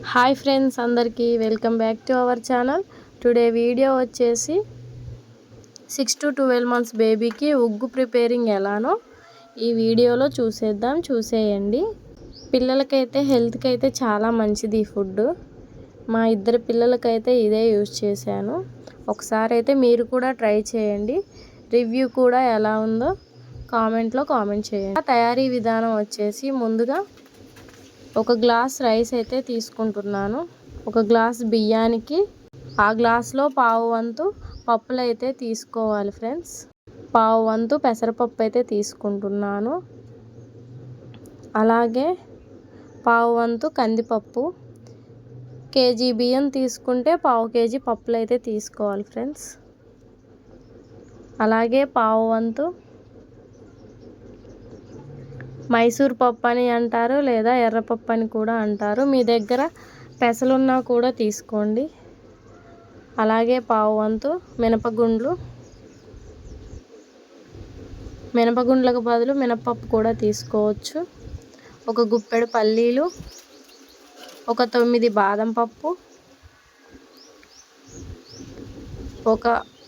Hi friends అందరికీ welcome back to our channel. Today video వచ్చేసి six to twelve months బేబీకి ఉగ్గు preparing ఎలానో ఈ వీడియోలో చూసేద్దాం చూసేయండి. పిల్లలకైతే హెల్త్కి అయితే చాలా మంచిది ఈ ఫుడ్ మా ఇద్దరు పిల్లలకైతే ఇదే యూజ్ చేశాను. ఒకసారి అయితే మీరు కూడా ట్రై చేయండి. రివ్యూ కూడా ఎలా ఉందో కామెంట్లో కామెంట్ చేయండి. తయారీ విధానం వచ్చేసి ముందుగా ఒక గ్లాస్ రైస్ అయితే తీసుకుంటున్నాను. ఒక గ్లాస్ బియ్యానికి ఆ గ్లాస్లో పావు వంతు పప్పులు అయితే తీసుకోవాలి ఫ్రెండ్స్. పావు వంతు పెసరపప్పు అయితే తీసుకుంటున్నాను. అలాగే పావు వంతు కందిపప్పు. కేజీ బియ్యం తీసుకుంటే పావు కేజీ పప్పులు అయితే తీసుకోవాలి ఫ్రెండ్స్. అలాగే పావు వంతు మైసూర్ పప్పు అని అంటారు లేదా ఎర్రపప్పు అని కూడా అంటారు. మీ దగ్గర పెసలున్నా కూడా తీసుకోండి. అలాగే పావు వంతు మినపగుండ్లు. మినపగుండ్లకు బదులు మినపప్పు కూడా తీసుకోవచ్చు. ఒక గుప్పెడు పల్లీలు. ఒక తొమ్మిది బాదం పప్పు. ఒక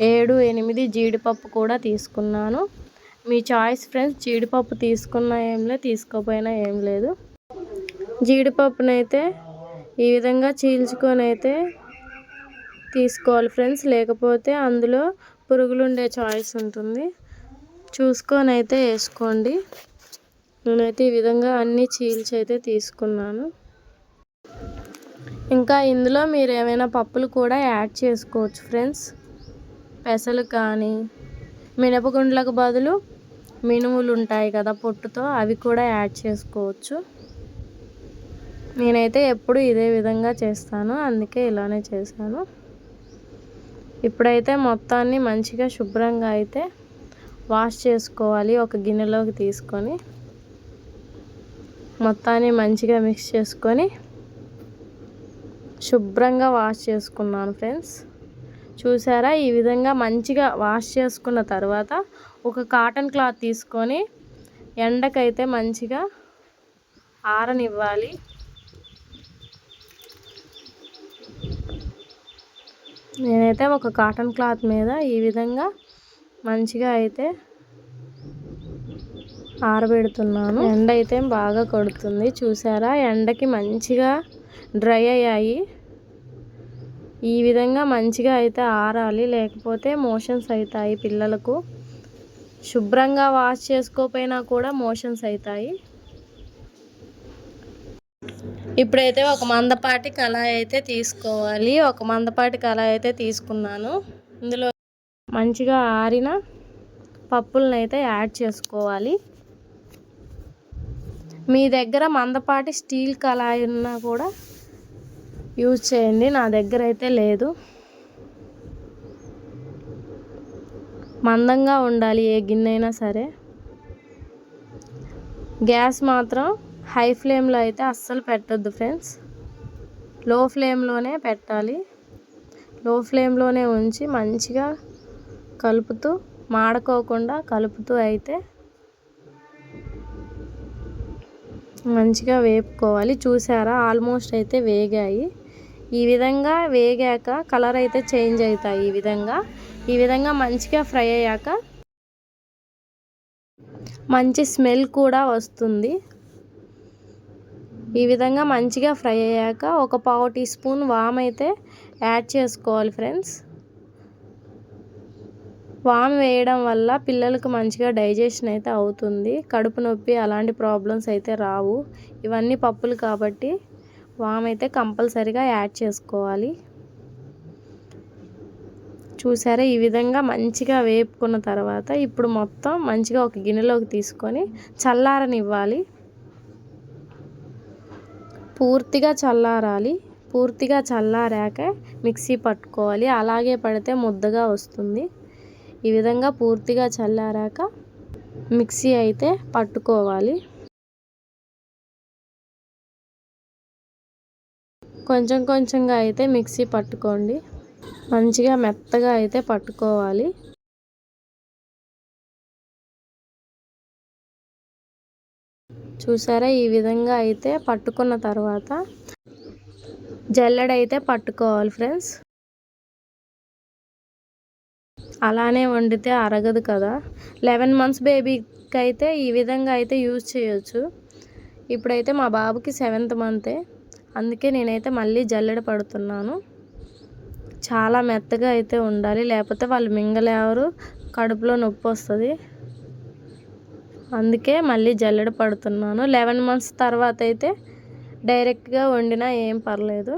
ఏడు ఎనిమిది జీడిపప్పు కూడా తీసుకున్నాను. మీ చాయిస్ ఫ్రెండ్స్ జీడిపప్పు తీసుకున్నా ఏం లేదు తీసుకోపోయినా ఏం లేదు. జీడిపప్పునైతే ఈ విధంగా చీల్చుకొని అయితే తీసుకోవాలి ఫ్రెండ్స్. లేకపోతే అందులో పురుగులు ఉండే చాయిస్ ఉంటుంది. చూసుకొని అయితే వేసుకోండి. నేనైతే ఈ విధంగా అన్నీ చీల్చి అయితే తీసుకున్నాను. ఇంకా ఇందులో మీరు ఏమైనా పప్పులు కూడా యాడ్ చేసుకోవచ్చు ఫ్రెండ్స్. పెసలు కానీ మినపగుండ్లకు బదులు మినుములు ఉంటాయి కదా పొట్టుతో అవి కూడా యాడ్ చేసుకోవచ్చు. నేనైతే ఎప్పుడు ఇదే విధంగా చేస్తాను అందుకే ఇలానే చేశాను. ఇప్పుడైతే మొత్తాన్ని మంచిగా శుభ్రంగా అయితే వాష్ చేసుకోవాలి ఒక గిన్నెలోకి తీసుకొని. మొత్తాన్ని మంచిగా మిక్స్ చేసుకొని శుభ్రంగా వాష్ చేసుకున్నాను ఫ్రెండ్స్. చూసారా? ఈ విధంగా మంచిగా వాష్ చేసుకున్న తర్వాత ఒక కాటన్ క్లాత్ తీసుకొని ఎండకైతే మంచిగా ఆరనివ్వాలి. నేనైతే ఒక కాటన్ క్లాత్ మీద ఈ విధంగా మంచిగా అయితే ఆరబెడుతున్నాను. ఎండ అయితే బాగా కొడుతుంది. చూసారా? ఎండకి మంచిగా డ్రై అయ్యాయి. ఈ విధంగా మంచిగా అయితే ఆరాలి. లేకపోతే మోషన్స్ అవుతాయి పిల్లలకు. శుభ్రంగా వాష్ చేసుకోకపోయినా కూడా మోషన్స్ అవుతాయి. ఇప్పుడైతే ఒక మందపాటి కళాయి అయితే తీసుకోవాలి. ఒక మందపాటి కళాయి అయితే తీసుకున్నాను. ఇందులో మంచిగా ఆరిన పప్పులను అయితే యాడ్ చేసుకోవాలి. మీ దగ్గర మందపాటి స్టీల్ కళాయి ఉన్నా కూడా యూజ్ చేయండి. నా దగ్గర అయితే లేదు. మందంగా ఉండాలి ఏ గిన్నె అయినా సరే. గ్యాస్ మాత్రం హై ఫ్లేమ్లో అయితే అస్సలు పెట్టద్దు ఫ్రెండ్స్. లో ఫ్లేమ్లోనే పెట్టాలి. లో ఫ్లేమ్లోనే ఉంచి మంచిగా కలుపుతూ మాడుకోకుండా కలుపుతూ అయితే మంచిగా వేపుకోవాలి. చూసారా? ఆల్మోస్ట్ అయితే వేగాయి. ఈ విధంగా వేగాక కలర్ అయితే చేంజ్ అవుతాయి ఈ విధంగా. ఈ విధంగా మంచిగా ఫ్రై అయ్యాక మంచి స్మెల్ కూడా వస్తుంది. ఈ విధంగా మంచిగా ఫ్రై అయ్యాక ఒక పావు టీ స్పూన్ వామ్ అయితే యాడ్ చేసుకోవాలి ఫ్రెండ్స్ వామ్ వేయడం వల్ల పిల్లలకు మంచిగా డైజెషన్ అయితే అవుతుంది. కడుపు నొప్పి అలాంటి ప్రాబ్లమ్స్ అయితే రావు. ఇవన్నీ పప్పులు కాబట్టి వామ్ అయితే కంపల్సరిగా యాడ్ చేసుకోవాలి. చూసారా? ఈ విధంగా మంచిగా వేపుకున్న తర్వాత ఇప్పుడు మొత్తం మంచిగా ఒక గిన్నెలోకి తీసుకొని చల్లారనివ్వాలి. పూర్తిగా చల్లారాలి. పూర్తిగా చల్లారాక మిక్సీ పట్టుకోవాలి. అలాగే పడితే ముద్దగా వస్తుంది. ఈ విధంగా పూర్తిగా చల్లారాక మిక్సీ అయితే పట్టుకోవాలి. కొంచెం కొంచెంగా అయితే మిక్సీ పట్టుకోండి. మంచిగా మెత్తగా అయితే పట్టుకోవాలి. చూసారా? ఈ విధంగా అయితే పట్టుకున్న తర్వాత జల్లెడైతే పట్టుకోవాలి ఫ్రెండ్స్. అలానే వండితే అరగదు కదా. లెవెన్ మంత్స్ బేబీకి అయితే ఈ విధంగా అయితే యూజ్ చేయొచ్చు. ఇప్పుడైతే మా బాబుకి సెవెంత్ మంతే. అందుకే నేనైతే మళ్ళీ జల్లెడ పడుతున్నాను. చాలా మెత్తగా అయితే ఉండాలి. లేకపోతే వాళ్ళు మింగలేవరు. కడుపులో నొప్పి వస్తుంది. అందుకే మళ్ళీ జల్లెడ పడుతున్నాను. లెవెన్ మంత్స్ తర్వాత అయితే డైరెక్ట్గా వండినా ఏం పర్లేదు.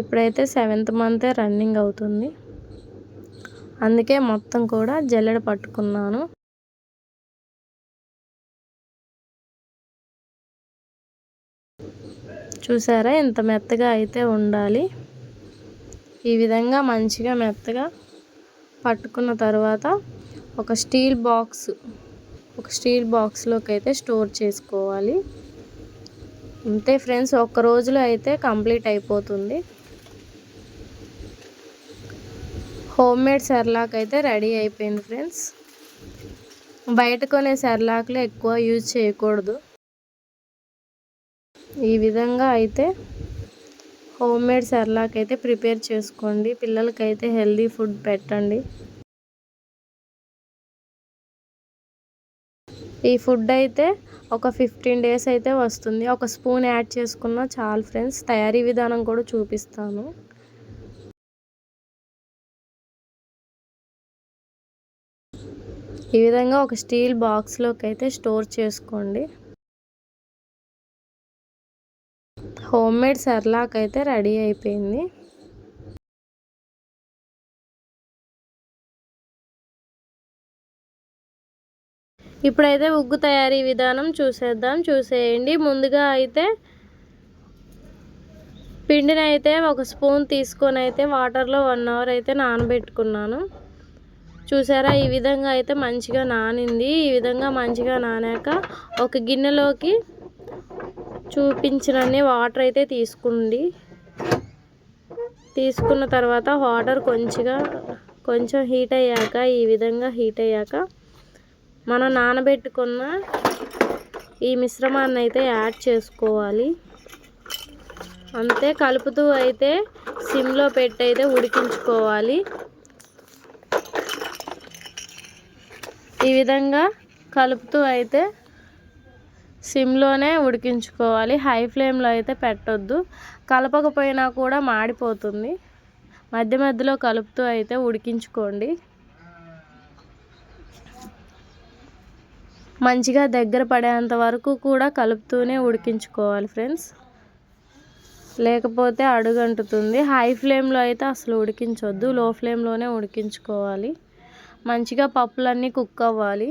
ఇప్పుడైతే సెవెంత్ మంతే రన్నింగ్ అవుతుంది. అందుకే మొత్తం కూడా జల్లెడ పట్టుకున్నాను. చూసారా? ఇంత మెత్తగా అయితే ఉండాలి. ఈ విధంగా మంచిగా మెత్తగా పట్టుకున్న తర్వాత ఒక స్టీల్ బాక్స్ ఒక స్టీల్ బాక్స్లోకి అయితే స్టోర్ చేసుకోవాలి. అంతే ఫ్రెండ్స్ ఒక్క రోజులో అయితే కంప్లీట్ అయిపోతుంది. హోమ్ మేడ్ సెర్లాక్ అయితే రెడీ అయిపోయింది ఫ్రెండ్స్. బయట కొనే సెర్లాక్లో ఎక్కువ యూజ్ చేయకూడదు. ఈ విధంగా అయితే హోమ్ మేడ్ సెర్లాక్ అయితే ప్రిపేర్ చేసుకోండి. పిల్లలకైతే హెల్దీ ఫుడ్ పెట్టండి. ఈ ఫుడ్ అయితే ఒక ఫిఫ్టీన్ డేస్ అయితే వస్తుంది. ఒక స్పూన్ యాడ్ చేసుకున్న చాలు ఫ్రెండ్స్. తయారీ విధానం కూడా చూపిస్తాను. ఈ విధంగా ఒక స్టీల్ బాక్స్లోకి అయితే స్టోర్ చేసుకోండి. హోమ్ మేడ్ సర్లాక్ అయితే రెడీ అయిపోయింది. ఇప్పుడైతే ఉగ్గు తయారీ విధానం చూసేద్దాం. చూసేయండి. ముందుగా అయితే పిండిని అయితే ఒక స్పూన్ తీసుకొని అయితే వాటర్లో వన్ అవర్ అయితే నానబెట్టుకున్నాను. చూసారా? ఈ విధంగా అయితే మంచిగా నానింది. ఈ విధంగా మంచిగా నానాక ఒక గిన్నెలోకి చూపించినన్ని వాటర్ అయితే తీసుకుంది. తీసుకున్న తర్వాత వాటర్ కొంచెంగా కొంచెం హీట్ అయ్యాక ఈ విధంగా హీట్ అయ్యాక మనం నానబెట్టుకున్న ఈ మిశ్రమాన్ని అయితే యాడ్ చేసుకోవాలి. అంతే కలుపుతూ అయితే సిమ్లో పెట్టి అయితే ఉడికించుకోవాలి. ఈ విధంగా కలుపుతూ అయితే సిమ్లోనే ఉడికించుకోవాలి. హై ఫ్లేమ్లో అయితే పెట్టొద్దు. కలపకపోయినా కూడా మాడిపోతుంది. మధ్య మధ్యలో కలుపుతూ అయితే ఉడికించుకోండి. మంచిగా దగ్గర పడేంత వరకు కూడా కలుపుతూనే ఉడికించుకోవాలి ఫ్రెండ్స్. లేకపోతే అడుగంటుతుంది. హై ఫ్లేమ్లో అయితే అసలు ఉడికించొద్దు. లో ఫ్లేమ్లోనే ఉడికించుకోవాలి. మంచిగా పప్పులన్నీ కుక్ అవ్వాలి.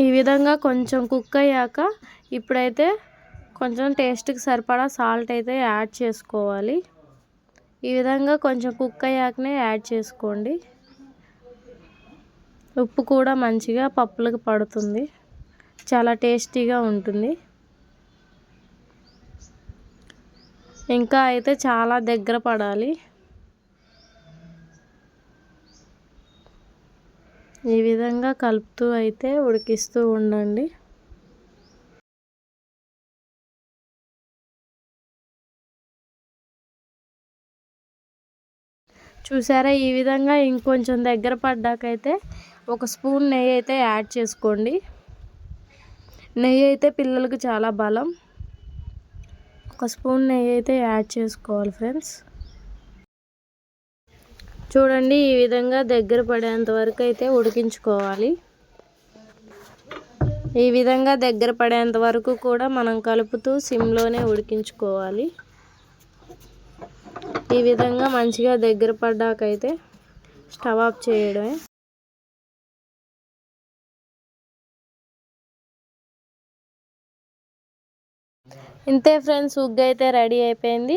ఈ విధంగా కొంచెం కుక్ అయ్యాక ఇప్పుడైతే కొంచెం టేస్ట్కి సరిపడా సాల్ట్ అయితే యాడ్ చేసుకోవాలి. ఈ విధంగా కొంచెం కుక్ అయ్యాకనే యాడ్ చేసుకోండి. ఉప్పు కూడా మంచిగా పప్పులకు పడుతుంది. చాలా టేస్టీగా ఉంటుంది. ఇంకా అయితే చాలా దగ్గర పడాలి. ఈ విధంగా కలుపుతూ అయితే ఉడికిస్తూ ఉండండి. చూసారా? ఈ విధంగా ఇంకొంచెం దగ్గర పడ్డాకైతే ఒక స్పూన్ నెయ్యి అయితే యాడ్ చేసుకోండి. నెయ్యి అయితే పిల్లలకు చాలా బలం. ఒక స్పూన్ నెయ్యి అయితే యాడ్ చేసుకోవాలి ఫ్రెండ్స్. చూడండి ఈ విధంగా దగ్గర పడేంత వరకు అయితే ఉడికించుకోవాలి. ఈ విధంగా దగ్గర పడేంత వరకు కూడా మనం కలుపుతూ సిమ్లోనే ఉడికించుకోవాలి. ఈ విధంగా మంచిగా దగ్గర పడ్డాకైతే స్టవ్ ఆఫ్ చేయడమే. ఇంతే ఫ్రెండ్స్ ఉగ్గు అయితే రెడీ అయిపోయింది.